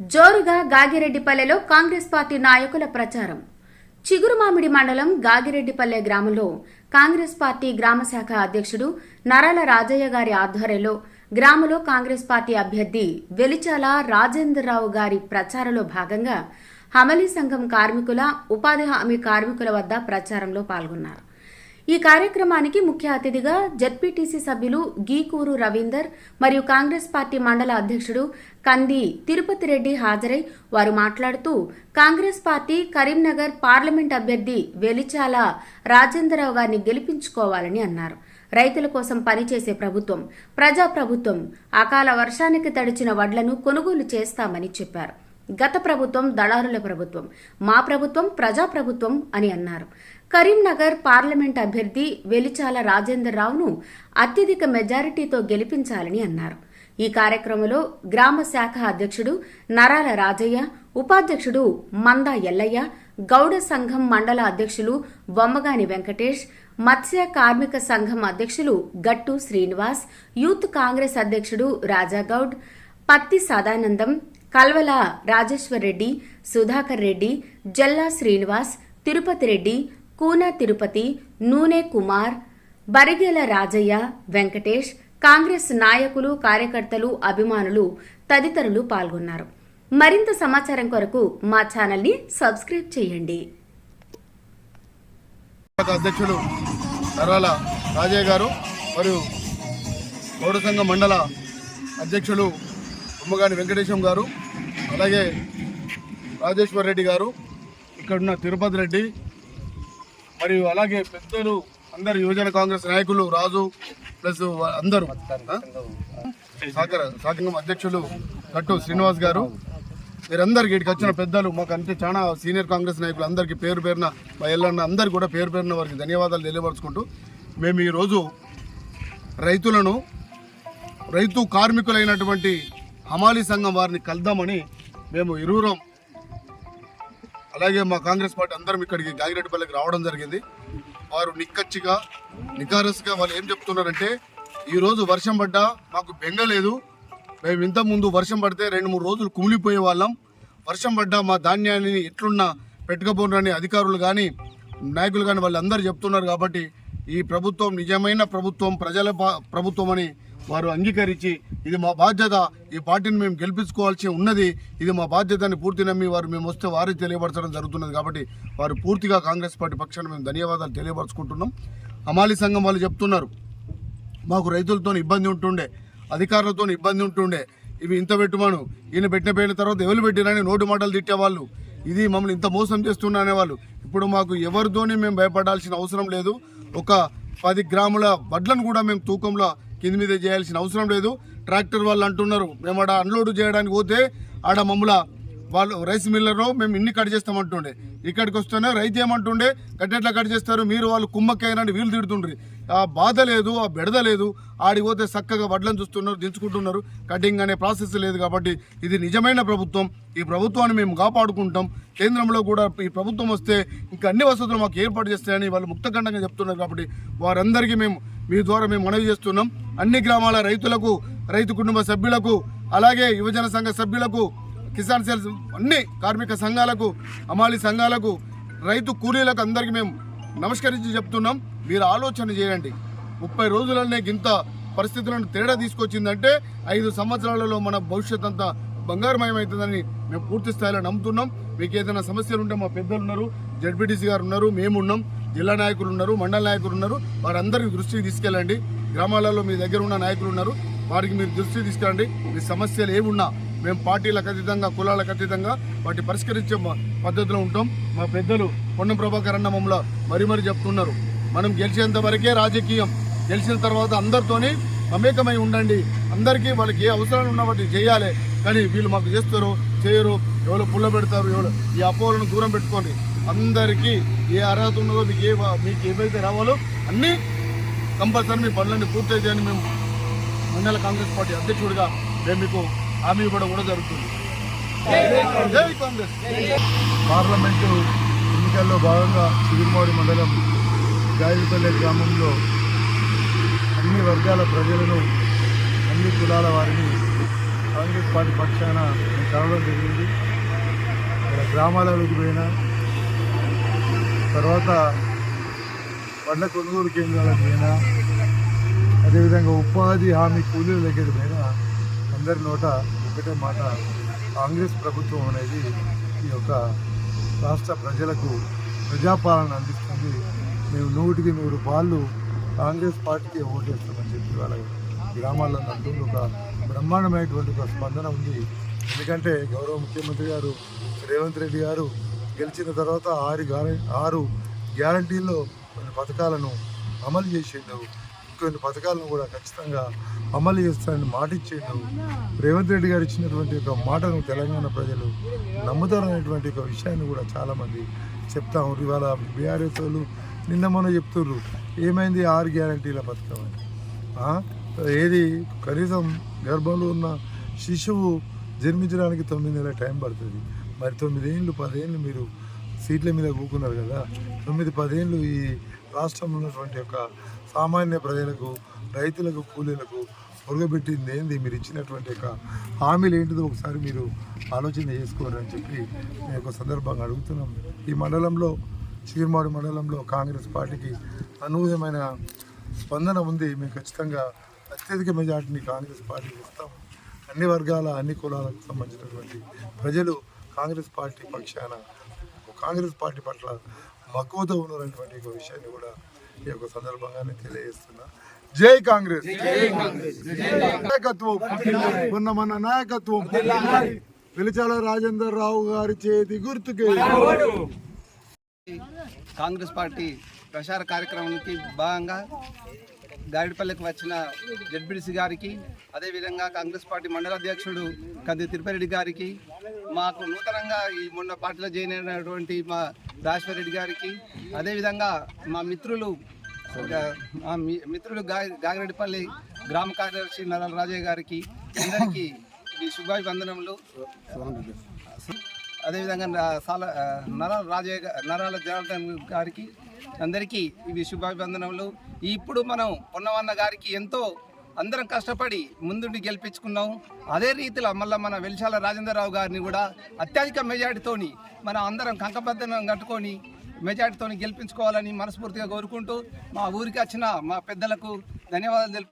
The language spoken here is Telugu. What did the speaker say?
జోరుగా గాగిరెడ్డిపల్లెలో కాంగ్రెస్ పార్టీ నాయకుల ప్రచారం. చిగురుమామిడి మండలం గాగిరెడ్డిపల్లె గ్రామంలో కాంగ్రెస్ పార్టీ గ్రామ శాఖ అధ్యక్షుడు నరాల రాజయ్య గారి ఆధ్వర్యంలో గ్రామంలో కాంగ్రెస్ పార్టీ అభ్యర్థి వెలిచాల రాజేంద్రరావు గారి ప్రచారంలో భాగంగా హమలీ సంఘం కార్మికుల ఉపాధి హామీ కార్మికుల వద్ద ప్రచారంలో పాల్గొన్నారు. ఈ కార్యక్రమానికి ముఖ్య అతిథిగా జడ్పీటీసీ సభ్యులు గీకూరు రవీందర్ మరియు కాంగ్రెస్ పార్టీ మండల అధ్యక్షుడు కంది తిరుపతి రెడ్డి హాజరై వారు మాట్లాడుతూ కాంగ్రెస్ పార్టీ కరీంనగర్ పార్లమెంట్ అభ్యర్థి వెలిచాల రాజేంద్రరావు గారిని గెలిపించుకోవాలని అన్నారు. రైతుల కోసం పనిచేసే ప్రభుత్వం ప్రజా ప్రభుత్వం అకాల వర్షానికి తడిచిన వడ్లను కొనుగోలు చేస్తామని చెప్పారు. గత ప్రభుత్వం దళారుల ప్రభుత్వం మా ప్రభుత్వం ప్రజా ప్రభుత్వం అని అన్నారు. కరీంనగర్ పార్లమెంట్ అభ్యర్థి వెలిచాల రాజేంద్రరావును అత్యధిక మెజారిటీతో గెలిపించాలని అన్నారు. ఈ కార్యక్రమంలో గ్రామ శాఖ అధ్యక్షుడు నరాల రాజయ్య ఉపాధ్యక్షుడు మంద ఎల్లయ్య గౌడ సంఘం మండల అధ్యక్షులు బొమ్మగాని వెంకటేష్ మత్స్య కార్మిక సంఘం అధ్యక్షులు గట్టు శ్రీనివాస్ యూత్ కాంగ్రెస్ అధ్యక్షుడు రాజాగౌడ్ పత్తి సదానందం కల్వల రాజేశ్వర్ రెడ్డి సుధాకర్ రెడ్డి జల్లా శ్రీనివాస్ తిరుపతి రెడ్డి కూన తిరుపతి నూనె కుమార్ బరిగెల రాజయ్య వెంకటేష్ కాంగ్రెస్ నాయకులు కార్యకర్తలు అభిమానులు తదితరులు పాల్గొన్నారు. మరింత సమాచారం కొరకు మా ఛానల్ని సబ్స్క్రైబ్ చేయండి. అధ్యక్షుడు అధ్యక్షులు రాజయ్య గారు మరియు గౌడ సంఘ మండల అధ్యక్షులు ఉమ్మగాని వెంకటేశం గారు అలాగే రాజేశ్వర్ రెడ్డి గారు ఇక్కడున్న తిరుపతి రెడ్డి మరియు అలాగే పెద్దలు అందరు యువజన కాంగ్రెస్ నాయకులు రాజు ప్లస్ అందరూ? సాగర సాగంగం అధ్యక్షులు కట్టు శ్రీనివాస్ గారు మీరందరికి ఇక్కడికి వచ్చిన పెద్దలు మాకు అంటే చాలా సీనియర్ కాంగ్రెస్ నాయకులు అందరికీ పేరు పేరున మా ఎల్లన్న అందరికి కూడా పేరు పేరున వారికి ధన్యవాదాలు తెలియపరుచుకుంటూ మేము ఈరోజు రైతులను రైతు కార్మికులైనటువంటి హమాలీ సంఘం వారిని కలుద్దామని మేము ఇరువురం అలాగే మా కాంగ్రెస్ పార్టీ అందరం ఇక్కడికి గాగిరెడ్డిపల్లికి రావడం జరిగింది. వారు నిక్కచ్చిగా నికారస్గా వాళ్ళు ఏం చెప్తున్నారంటే ఈరోజు వర్షం పడ్డా మాకు బెంగ లేదు. మేము ఇంతకుముందు వర్షం పడితే రెండు మూడు రోజులు కుమిలిపోయే వాళ్ళం. వర్షం పడ్డా మా ధాన్యాన్ని ఎట్లున్నా పెట్టుకపోనని అధికారులు కానీ నాయకులు కానీ వాళ్ళందరూ చెప్తున్నారు కాబట్టి ఈ ప్రభుత్వం నిజమైన ప్రభుత్వం ప్రజల ప్రభుత్వం అని వారు అంగీకరించి ఇది మా బాధ్యత ఈ పార్టీని మేము గెలిపించుకోవాల్సి ఉన్నది ఇది మా బాధ్యతని పూర్తి నమ్మి వారు మేము వస్తే వారే తెలియపరచడం జరుగుతున్నది కాబట్టి వారు పూర్తిగా కాంగ్రెస్ పార్టీ పక్షాన్ని మేము ధన్యవాదాలు తెలియపరచుకుంటున్నాం. హమాలీ సంఘం వాళ్ళు చెప్తున్నారు మాకు రైతులతో ఇబ్బంది ఉంటుండే అధికారులతో ఇబ్బంది ఉంటుండే ఇవి ఇంత పెట్టుమాను ఈయన పెట్టిన పోయిన తర్వాత ఎవరు పెట్టినని నోటు మాటలు తిట్టేవాళ్ళు ఇది మమ్మల్ని ఇంత మోసం చేస్తున్నానే వాళ్ళు ఇప్పుడు మాకు ఎవరితోని మేము భయపడాల్సిన అవసరం లేదు ఒక పది గ్రాముల వడ్లను కూడా మేము తూకంలో కింది మీద చేయాల్సిన అవసరం లేదు. ట్రాక్టర్ వాళ్ళు అంటున్నారు మేము ఆడ అన్లోడ్ చేయడానికి పోతే ఆడ మమ్మల వాళ్ళు రైస్ మిల్లర్లో మేము ఇన్ని కట్ చేస్తామంటుండే. ఇక్కడికి వస్తేనే రైతు ఏమంటుండే కట్టెట్లా కట్ చేస్తారు మీరు వాళ్ళు కుమ్మక్కైనా వీళ్ళు తిడుతుండ్రి. బాధ లేదు ఆ బెడద లేదు. ఆడికి పోతే చక్కగా వడ్లను చూస్తున్నారు దించుకుంటున్నారు. కటింగ్ అనే ప్రాసెస్ లేదు కాబట్టి ఇది నిజమైన ప్రభుత్వం. ఈ ప్రభుత్వాన్ని మేము కాపాడుకుంటాం. కేంద్రంలో కూడా ఈ ప్రభుత్వం వస్తే ఇంకా అన్ని వసతులు మాకు ఏర్పాటు చేస్తాయని వాళ్ళు ముక్తఖండంగా చెప్తున్నారు కాబట్టి వారందరికీ మేము మీ ద్వారా మేము మనవి చేస్తున్నాం. అన్ని గ్రామాల రైతులకు రైతు కుటుంబ సభ్యులకు అలాగే యువజన సంఘ సభ్యులకు కిసాన్ సెల్స్ అన్ని కార్మిక సంఘాలకు అమాలి సంఘాలకు రైతు కూలీలకు అందరికీ మేము నమస్కరించి చెప్తున్నాం. మీరు ఆలోచన చేయండి. ముప్పై రోజులనే గింత పరిస్థితులను తేడా తీసుకొచ్చిందంటే ఐదు సంవత్సరాలలో మన భవిష్యత్ అంతా బంగారమయమవుతుందని మేము పూర్తి స్థాయిలో నమ్ముతున్నాం. మీకు ఏదైనా సమస్యలు ఉంటే మా పెద్దలు ఉన్నారు జడ్పీటీసీ గారు ఉన్నారు మేము ఉన్నాం జిల్లా నాయకులు ఉన్నారు మండల నాయకులు ఉన్నారు. వారందరికీ దృష్టికి తీసుకెళ్ళండి. గ్రామాలలో మీ దగ్గర ఉన్న నాయకులు ఉన్నారు. వారికి మీరు దృష్టికి తీసుకెళ్ళండి. మీ సమస్యలు ఏమున్నా మేము పార్టీలకు అతీతంగా కులాలకు అతీతంగా వాటి పరిష్కరించే పద్ధతిలో ఉంటాం. మా పెద్దలు పొన్నం ప్రభాకర్ అన్న మమ్మల్ని మరీ మరీ చెప్తున్నారు. మనం గెలిచేంత వరకే రాజకీయం. గెలిచిన తర్వాత అందరితోని మమేకమై ఉండండి. అందరికీ వాళ్ళకి ఏ అవసరాలు ఉన్నా వాటిని చేయాలి. కానీ వీళ్ళు మాకు చేస్తారు చేయరు. ఎవరు పుల్ల పెడతారు ఎవరు ఈ అపోహలను దూరం పెట్టుకోండి. అందరికీ ఏ అర్హత ఉన్నదో మీకు ఏ మీకు ఏవైతే రావాలో అన్నీ కంపల్సరీ మీ పనులన్నీ పూర్తయితాయని మేము మండల కాంగ్రెస్ పార్టీ అధ్యక్షుడిగా మేము మీకు హామీ ఇవ్వడం కూడా జరుగుతుంది. జై కాంగ్రెస్. పార్లమెంటు ఎన్నికల్లో భాగంగా చిగురుమాడి మండలం గాయలపల్లె గ్రామంలో అన్ని వర్గాల ప్రజలను అన్ని కులాల వారిని కాంగ్రెస్ పార్టీ పక్షాన కలవడం జరిగింది. ఇక్కడ గ్రామాలలోకి పోయినా తర్వాత పండ్ల కొనుగోలు కేంద్రాలకు పోయినా అదేవిధంగా ఉపాధి హామీ కూలీల దగ్గర పోయినా అందరి నోట ఒకటే మాట కాంగ్రెస్ ప్రభుత్వం అనేది ఈ యొక్క రాష్ట్ర ప్రజలకు ప్రజాపాలన అందిస్తుంది. మేము నూటికి నూరు పాళ్ళు కాంగ్రెస్ పార్టీకి ఓటేస్తామని చెప్పి వాళ్ళ గ్రామాల్లో నందులు ఒక బ్రహ్మాండమైనటువంటి ఒక స్పందన ఉంది. ఎందుకంటే గౌరవ ముఖ్యమంత్రి గారు రేవంత్ రెడ్డి గారు గెలిచిన తర్వాత ఆరు ఆరు గ్యారంటీల్లో కొన్ని పథకాలను అమలు చేసిండు. కొన్ని పథకాలను కూడా ఖచ్చితంగా అమలు చేస్తానని మాట ఇచ్చిండు. రేవంత్ రెడ్డి గారు ఇచ్చినటువంటి ఒక మాటను తెలంగాణ ప్రజలు నమ్ముతారనేటువంటి ఒక విషయాన్ని కూడా చాలామంది చెప్తా ఉన్నారు. ఇవాళ బీఆర్ఎస్ వాళ్ళు నిన్న మొన్న చెప్తుర్రు. ఏమైంది ఆరు గ్యారంటీల పథకం అని. ఏది? కనీసం గర్భంలో ఉన్న శిశువు జన్మించడానికి తొమ్మిది నెలల టైం పడుతుంది. మరి తొమ్మిదేళ్ళు పదేళ్ళు మీరు సీట్ల మీద కూకున్నారు కదా. తొమ్మిది పదేళ్ళు ఈ రాష్ట్రంలో ఉన్నటువంటి యొక్క సామాన్య ప్రజలకు రైతులకు కూలీలకు పొరగబెట్టింది ఏంది? మీరు ఇచ్చినటువంటి యొక్క హామీలు ఏంటిదో ఒకసారి మీరు ఆలోచన చేసుకోరని చెప్పి నేను ఒక సందర్భంగా అడుగుతున్నాం ఈ మండలంలో చీర్మాడు మండలంలో కాంగ్రెస్ పార్టీకి అనూహ్యమైన స్పందన ఉంది. మేము ఖచ్చితంగా అత్యధిక మెజార్టీని కాంగ్రెస్ పార్టీకి ఇస్తాం. అన్ని వర్గాల అన్ని కులాలకు సంబంధించినటువంటి ప్రజలు కాంగ్రెస్ పార్టీ పక్షాన కాంగ్రెస్ పార్టీ పట్ల మక్కువతో ఉన్నటువంటి ఒక విషయాన్ని కూడా ఈ యొక్క సందర్భంగానే తెలియజేస్తున్నా. జై కాంగ్రెస్! నాయకత్వం! ఉన్న మన నాయకత్వం! వెలిచాల రాజేందర్ రావు గారి చేతి గుర్తుకే! కాంగ్రెస్ పార్టీ ప్రచార కార్యక్రమానికి భాగంగా గాడిపల్లికి వచ్చిన జడ్బిడిసి గారికి అదేవిధంగా కాంగ్రెస్ పార్టీ మండల అధ్యక్షుడు కంది తిరుపతిరెడ్డి గారికి మాకు నూతనంగా ఈ మొన్న పార్టీలో జాయిన్ అయినటువంటి మా రాజేశ్వరరెడ్డి గారికి అదేవిధంగా మా మిత్రులు మా మిత్రులు గా గాగిరెడ్డిపల్లి గ్రామ కార్యదర్శి నరాల రాజయ్య గారికి అందరికీ ఈ శుభాభివందనములు. అదేవిధంగా సాల నరాల రాజయ్య నరాల జనార్దన్ గారికి అందరికీ ఇవి శుభాభివందనములు. ఇప్పుడు మనం పొన్నవన్న గారికి ఎంతో అందరం కష్టపడి ముందుండి గెలిపించుకున్నాం. అదే రీతిలో మళ్ళీ మన వెలిశాల రాజేంద్రరావు గారిని కూడా అత్యధిక మెజార్టీతోని మనం అందరం కంకబద్ధనం కట్టుకొని మెజార్టీతో గెలిపించుకోవాలని మనస్ఫూర్తిగా కోరుకుంటూ మా ఊరికి వచ్చిన మా పెద్దలకు ధన్యవాదాలు తెలుపు